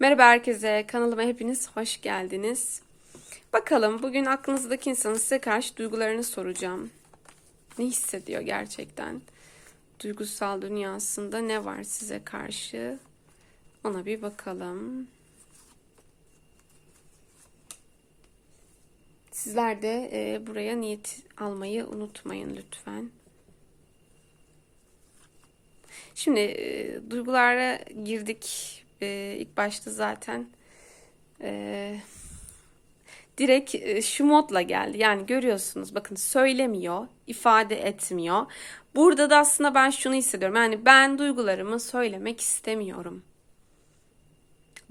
Merhaba herkese, kanalıma hepiniz hoş geldiniz. Bakalım bugün aklınızdaki insanın size karşı duygularını soracağım. Ne hissediyor gerçekten? Duygusal dünyasında ne var size karşı? Ona bir bakalım. Sizler de e, buraya niyet almayı unutmayın lütfen. Şimdi e, duygulara girdik. E, ilk başta zaten e, direkt e, şu modla geldi. Yani görüyorsunuz bakın söylemiyor, ifade etmiyor. Burada da aslında ben şunu hissediyorum. Yani ben duygularımı söylemek istemiyorum.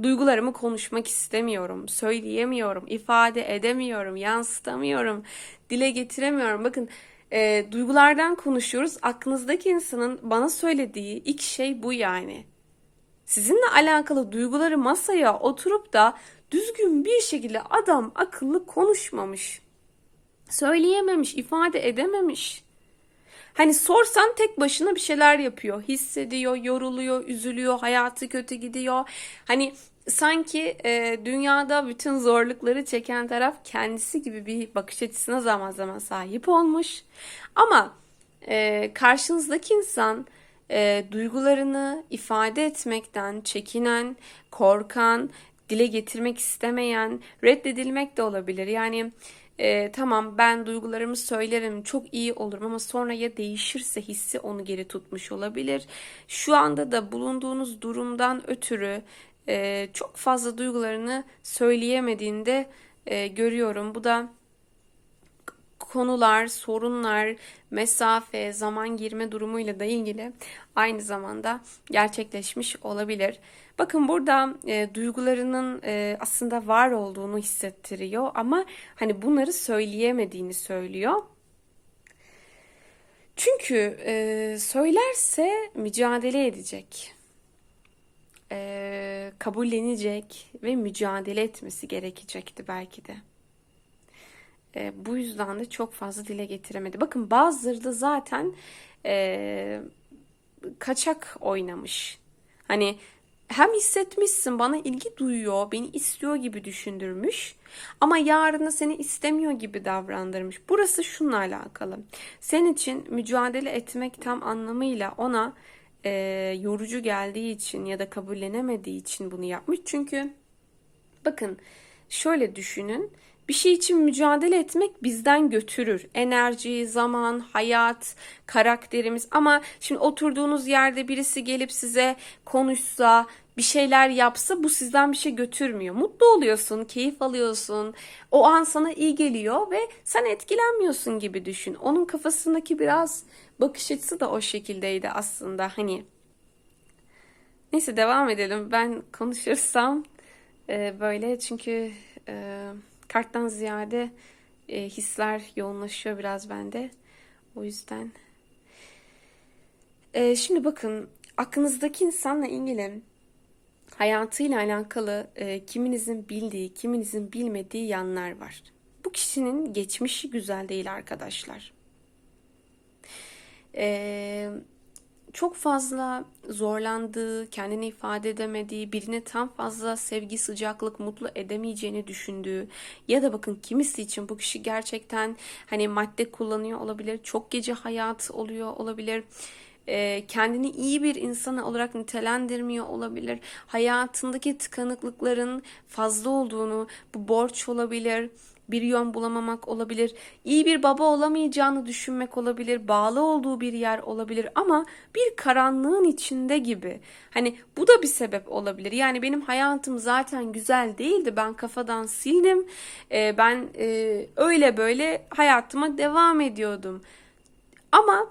Duygularımı konuşmak istemiyorum, söyleyemiyorum, ifade edemiyorum, yansıtamıyorum, dile getiremiyorum. Bakın e, duygulardan konuşuyoruz. Aklınızdaki insanın bana söylediği ilk şey bu yani. Sizinle alakalı duyguları masaya oturup da düzgün bir şekilde adam akıllı konuşmamış. Söyleyememiş, ifade edememiş. Hani sorsan tek başına bir şeyler yapıyor. Hissediyor, yoruluyor, üzülüyor, hayatı kötü gidiyor. Hani sanki e, dünyada bütün zorlukları çeken taraf kendisi gibi bir bakış açısına zaman zaman sahip olmuş. Ama e, karşınızdaki insan e, duygularını ifade etmekten çekinen, korkan, dile getirmek istemeyen, reddedilmek de olabilir. Yani e, tamam ben duygularımı söylerim çok iyi olurum ama sonra ya değişirse hissi onu geri tutmuş olabilir. Şu anda da bulunduğunuz durumdan ötürü e, çok fazla duygularını söyleyemediğinde e, görüyorum. Bu da konular, sorunlar, mesafe, zaman girme durumuyla da ilgili aynı zamanda gerçekleşmiş olabilir. Bakın burada e, duygularının e, aslında var olduğunu hissettiriyor ama hani bunları söyleyemediğini söylüyor. Çünkü e, söylerse mücadele edecek, e, kabullenecek ve mücadele etmesi gerekecekti belki de. E, bu yüzden de çok fazla dile getiremedi. Bakın bazıları da zaten e, kaçak oynamış. Hani hem hissetmişsin bana ilgi duyuyor, beni istiyor gibi düşündürmüş ama yarını seni istemiyor gibi davrandırmış. Burası şununla alakalı. Senin için mücadele etmek tam anlamıyla ona e, yorucu geldiği için ya da kabullenemediği için bunu yapmış. Çünkü bakın şöyle düşünün. Bir şey için mücadele etmek bizden götürür. Enerji, zaman, hayat, karakterimiz. Ama şimdi oturduğunuz yerde birisi gelip size konuşsa, bir şeyler yapsa bu sizden bir şey götürmüyor. Mutlu oluyorsun, keyif alıyorsun. O an sana iyi geliyor ve sen etkilenmiyorsun gibi düşün. Onun kafasındaki biraz bakış açısı da o şekildeydi aslında. Hani neyse devam edelim. Ben konuşursam e, böyle çünkü e, karttan ziyade e, hisler yoğunlaşıyor biraz bende. O yüzden. E, şimdi bakın aklınızdaki insanla ilgili hayatıyla alakalı e, kiminizin bildiği, kiminizin bilmediği yanlar var. Bu kişinin geçmişi güzel değil arkadaşlar. Eee çok fazla zorlandığı, kendini ifade edemediği, birine tam fazla sevgi, sıcaklık, mutlu edemeyeceğini düşündüğü ya da bakın kimisi için bu kişi gerçekten hani madde kullanıyor olabilir, çok gece hayat oluyor olabilir kendini iyi bir insan olarak nitelendirmiyor olabilir. Hayatındaki tıkanıklıkların fazla olduğunu, bu borç olabilir, bir yön bulamamak olabilir, iyi bir baba olamayacağını düşünmek olabilir, bağlı olduğu bir yer olabilir ama bir karanlığın içinde gibi. Hani bu da bir sebep olabilir. Yani benim hayatım zaten güzel değildi. Ben kafadan sildim. Ee, ben e, öyle böyle hayatıma devam ediyordum. Ama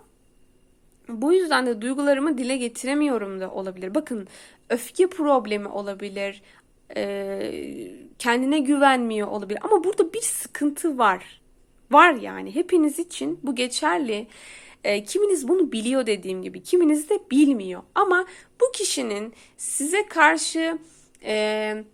bu yüzden de duygularımı dile getiremiyorum da olabilir. Bakın öfke problemi olabilir, e, kendine güvenmiyor olabilir. Ama burada bir sıkıntı var. Var yani hepiniz için bu geçerli. E, kiminiz bunu biliyor dediğim gibi, kiminiz de bilmiyor. Ama bu kişinin size karşı e,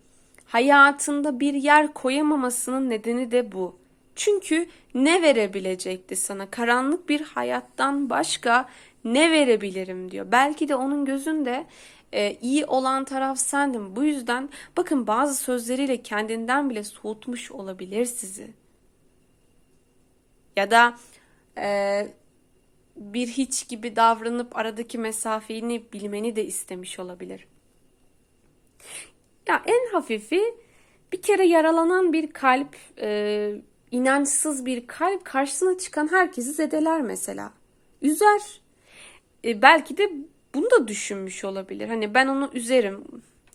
hayatında bir yer koyamamasının nedeni de bu. Çünkü ne verebilecekti sana? Karanlık bir hayattan başka ne verebilirim diyor. Belki de onun gözünde e, iyi olan taraf sendin. Bu yüzden bakın bazı sözleriyle kendinden bile soğutmuş olabilir sizi. Ya da e, bir hiç gibi davranıp aradaki mesafeni bilmeni de istemiş olabilir. Ya en hafifi bir kere yaralanan bir kalp, e, inançsız bir kalp karşısına çıkan herkesi zedeler mesela. Üzer. E, belki de bunu da düşünmüş olabilir. Hani ben onu üzerim,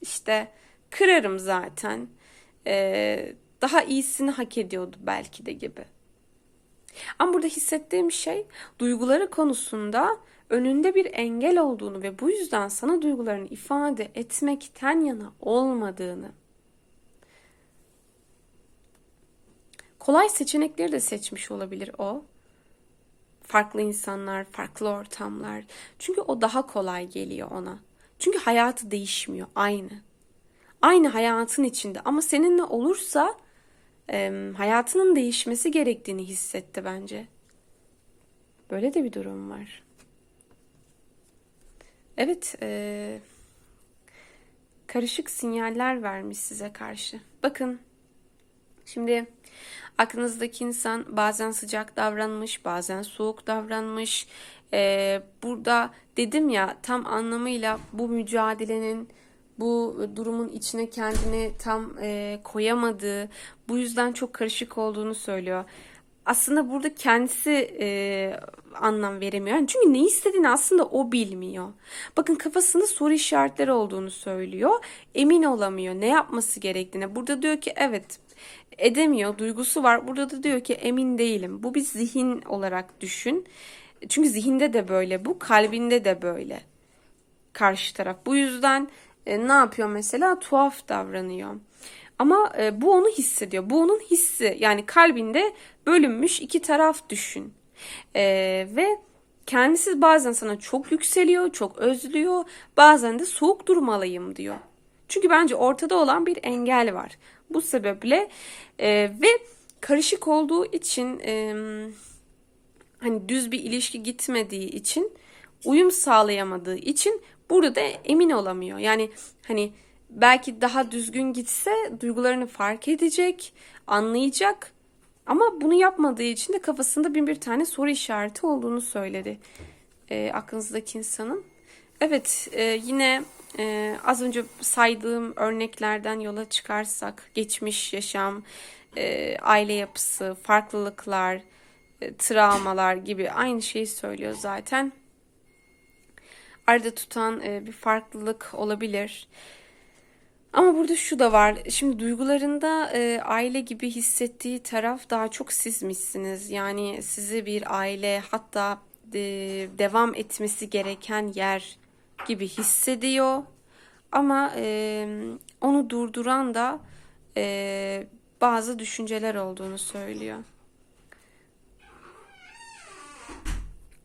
işte kırarım zaten. E, daha iyisini hak ediyordu belki de gibi. Ama burada hissettiğim şey duyguları konusunda önünde bir engel olduğunu ve bu yüzden sana duygularını ifade etmekten yana olmadığını. Kolay seçenekleri de seçmiş olabilir o. Farklı insanlar, farklı ortamlar. Çünkü o daha kolay geliyor ona. Çünkü hayatı değişmiyor, aynı. Aynı hayatın içinde ama seninle olursa e, hayatının değişmesi gerektiğini hissetti bence. Böyle de bir durum var. Evet, e, karışık sinyaller vermiş size karşı. Bakın, şimdi aklınızdaki insan bazen sıcak davranmış, bazen soğuk davranmış. E, burada dedim ya tam anlamıyla bu mücadelenin bu durumun içine kendini tam e, koyamadığı, bu yüzden çok karışık olduğunu söylüyor. Aslında burada kendisi e, anlam veremiyor. Yani çünkü ne istediğini aslında o bilmiyor. Bakın kafasında soru işaretleri olduğunu söylüyor. Emin olamıyor ne yapması gerektiğine. Burada diyor ki evet edemiyor, duygusu var. Burada da diyor ki emin değilim. Bu bir zihin olarak düşün. Çünkü zihinde de böyle bu, kalbinde de böyle. Karşı taraf. Bu yüzden e, ne yapıyor mesela? Tuhaf davranıyor. Ama e, bu onu hissediyor. Bu onun hissi. Yani kalbinde bölünmüş iki taraf düşün. E, ve kendisi bazen sana çok yükseliyor, çok özlüyor. Bazen de soğuk durmalıyım diyor. Çünkü bence ortada olan bir engel var. Bu sebeple e, ve karışık olduğu için e, hani düz bir ilişki gitmediği için uyum sağlayamadığı için burada da emin olamıyor. Yani hani belki daha düzgün gitse duygularını fark edecek, anlayacak. Ama bunu yapmadığı için de kafasında bin bir tane soru işareti olduğunu söyledi e, aklınızdaki insanın. Evet e, yine e, az önce saydığım örneklerden yola çıkarsak geçmiş yaşam, e, aile yapısı, farklılıklar, e, travmalar gibi aynı şeyi söylüyor zaten. Arada tutan e, bir farklılık olabilir. Ama burada şu da var. Şimdi duygularında e, aile gibi hissettiği taraf daha çok sizmişsiniz. Yani sizi bir aile hatta de, devam etmesi gereken yer gibi hissediyor. Ama e, onu durduran da e, bazı düşünceler olduğunu söylüyor.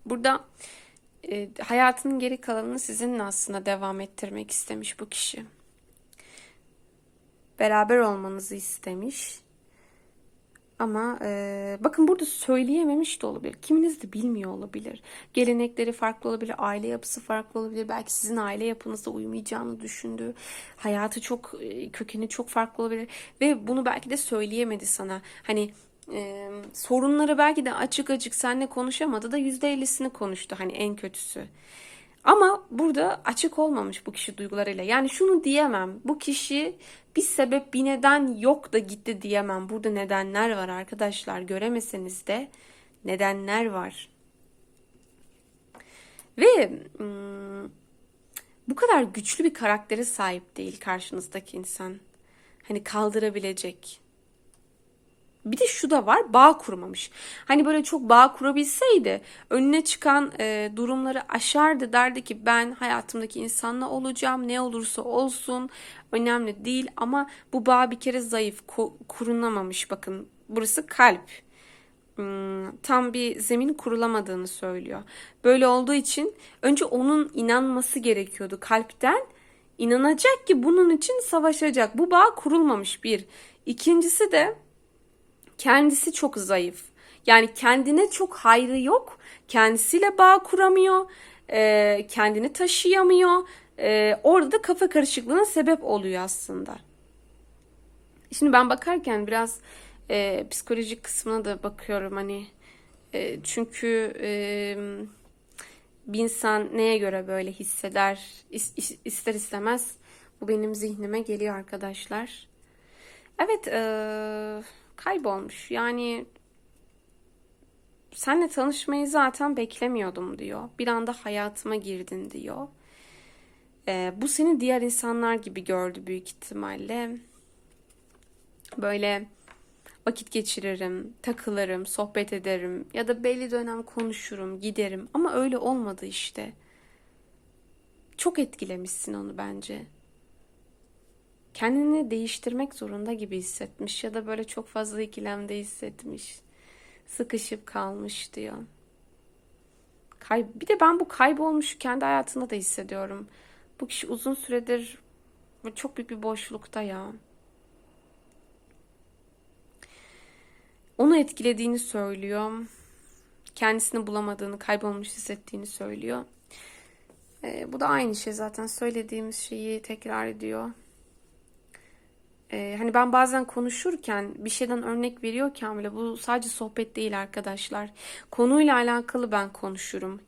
Burada e, hayatının geri kalanını sizinle aslında devam ettirmek istemiş bu kişi beraber olmanızı istemiş. Ama e, bakın burada söyleyememiş de olabilir. Kiminiz de bilmiyor olabilir. Gelenekleri farklı olabilir, aile yapısı farklı olabilir. Belki sizin aile yapınızda uymayacağını düşündü. Hayatı çok, e, kökeni çok farklı olabilir. Ve bunu belki de söyleyemedi sana. Hani e, sorunları belki de açık açık seninle konuşamadı da %50'sini konuştu. Hani en kötüsü. Ama burada açık olmamış bu kişi duygularıyla. Yani şunu diyemem. Bu kişi bir sebep bir neden yok da gitti diyemem. Burada nedenler var arkadaşlar. Göremeseniz de nedenler var. Ve bu kadar güçlü bir karaktere sahip değil karşınızdaki insan. Hani kaldırabilecek. Bir de şu da var bağ kurmamış. Hani böyle çok bağ kurabilseydi önüne çıkan e, durumları aşardı derdi ki ben hayatımdaki insanla olacağım ne olursa olsun önemli değil ama bu bağ bir kere zayıf kurulamamış bakın burası kalp hmm, tam bir zemin kurulamadığını söylüyor. Böyle olduğu için önce onun inanması gerekiyordu kalpten inanacak ki bunun için savaşacak. Bu bağ kurulmamış bir. İkincisi de kendisi çok zayıf. Yani kendine çok hayrı yok. Kendisiyle bağ kuramıyor. E, kendini taşıyamıyor. e, orada da kafa karışıklığına sebep oluyor aslında. Şimdi ben bakarken biraz e, psikolojik kısmına da bakıyorum hani e, çünkü e, bir insan neye göre böyle hisseder is, ister istemez bu benim zihnime geliyor arkadaşlar. Evet e, kaybolmuş yani senle tanışmayı zaten beklemiyordum diyor. Bir anda hayatıma girdin diyor. E, bu seni diğer insanlar gibi gördü büyük ihtimalle. Böyle vakit geçiririm, takılırım, sohbet ederim ya da belli dönem konuşurum, giderim ama öyle olmadı işte. Çok etkilemişsin onu bence. Kendini değiştirmek zorunda gibi hissetmiş ya da böyle çok fazla ikilemde hissetmiş. Sıkışıp kalmış diyor. Kay bir de ben bu kaybolmuş kendi hayatında da hissediyorum. Bu kişi uzun süredir çok büyük bir boşlukta ya. onu etkilediğini söylüyor. Kendisini bulamadığını, kaybolmuş hissettiğini söylüyor. E, bu da aynı şey zaten söylediğimiz şeyi tekrar ediyor. E, hani ben bazen konuşurken bir şeyden örnek veriyorken bile bu sadece sohbet değil arkadaşlar. Konuyla alakalı ben konuşurum.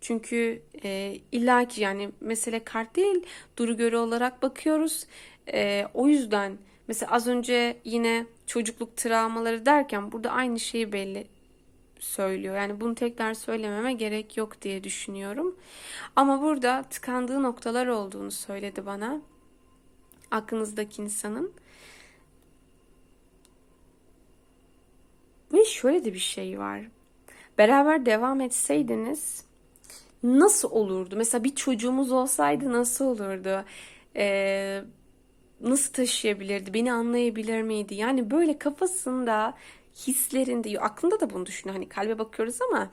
Çünkü e, illaki yani mesele kart değil duru göre olarak bakıyoruz. E, o yüzden mesela az önce yine çocukluk travmaları derken burada aynı şeyi belli söylüyor. Yani bunu tekrar söylememe gerek yok diye düşünüyorum. Ama burada tıkandığı noktalar olduğunu söyledi bana. Aklınızdaki insanın. Ve şöyle de bir şey var. Beraber devam etseydiniz nasıl olurdu? Mesela bir çocuğumuz olsaydı nasıl olurdu? Ee, nasıl taşıyabilirdi? Beni anlayabilir miydi? Yani böyle kafasında hislerinde, aklında da bunu düşünüyor. Hani kalbe bakıyoruz ama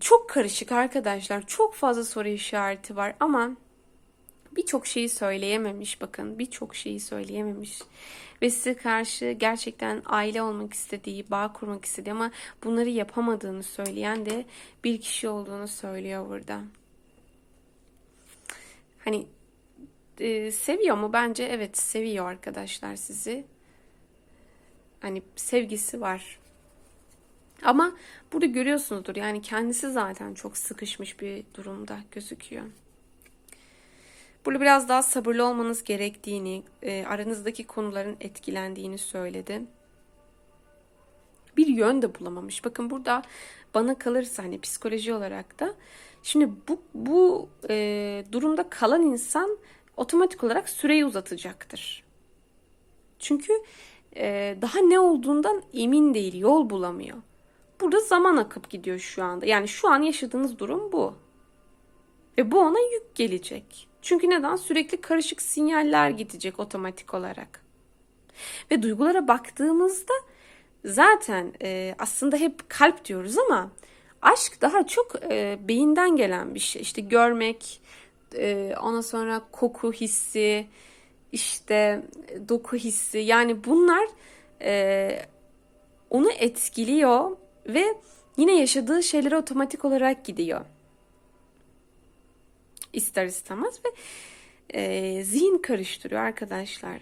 çok karışık arkadaşlar. Çok fazla soru işareti var ama birçok şeyi söyleyememiş bakın. Birçok şeyi söyleyememiş. Ve size karşı gerçekten aile olmak istediği, bağ kurmak istediği ama bunları yapamadığını söyleyen de bir kişi olduğunu söylüyor burada. Hani e, seviyor mu? Bence evet seviyor arkadaşlar sizi. Hani sevgisi var. Ama burada görüyorsunuzdur yani kendisi zaten çok sıkışmış bir durumda gözüküyor. Burada biraz daha sabırlı olmanız gerektiğini, e, aranızdaki konuların etkilendiğini söyledi. Bir yön de bulamamış. Bakın burada bana kalırsa hani psikoloji olarak da şimdi bu bu e, durumda kalan insan otomatik olarak süreyi uzatacaktır. Çünkü e, daha ne olduğundan emin değil, yol bulamıyor. Burada zaman akıp gidiyor şu anda. Yani şu an yaşadığınız durum bu. Ve bu ona yük gelecek. Çünkü neden? Sürekli karışık sinyaller gidecek otomatik olarak. Ve duygulara baktığımızda zaten e, aslında hep kalp diyoruz ama aşk daha çok e, beyinden gelen bir şey. İşte görmek, e, ondan sonra koku hissi, işte doku hissi yani bunlar e, onu etkiliyor ve yine yaşadığı şeylere otomatik olarak gidiyor. İster istemez ve e, zihin karıştırıyor arkadaşlar.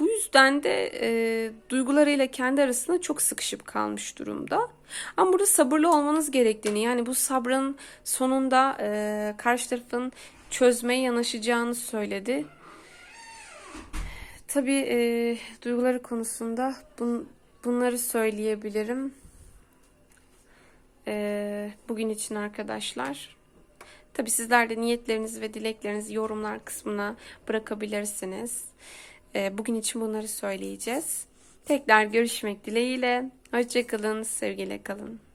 Bu yüzden de e, duygularıyla kendi arasında çok sıkışıp kalmış durumda. Ama burada sabırlı olmanız gerektiğini yani bu sabrın sonunda e, karşı tarafın çözmeye yanaşacağını söyledi. Tabii e, duyguları konusunda bun, bunları söyleyebilirim. E, bugün için arkadaşlar. Tabii sizler de niyetlerinizi ve dileklerinizi yorumlar kısmına bırakabilirsiniz. E, bugün için bunları söyleyeceğiz. Tekrar görüşmek dileğiyle. Hoşçakalın, sevgiyle kalın.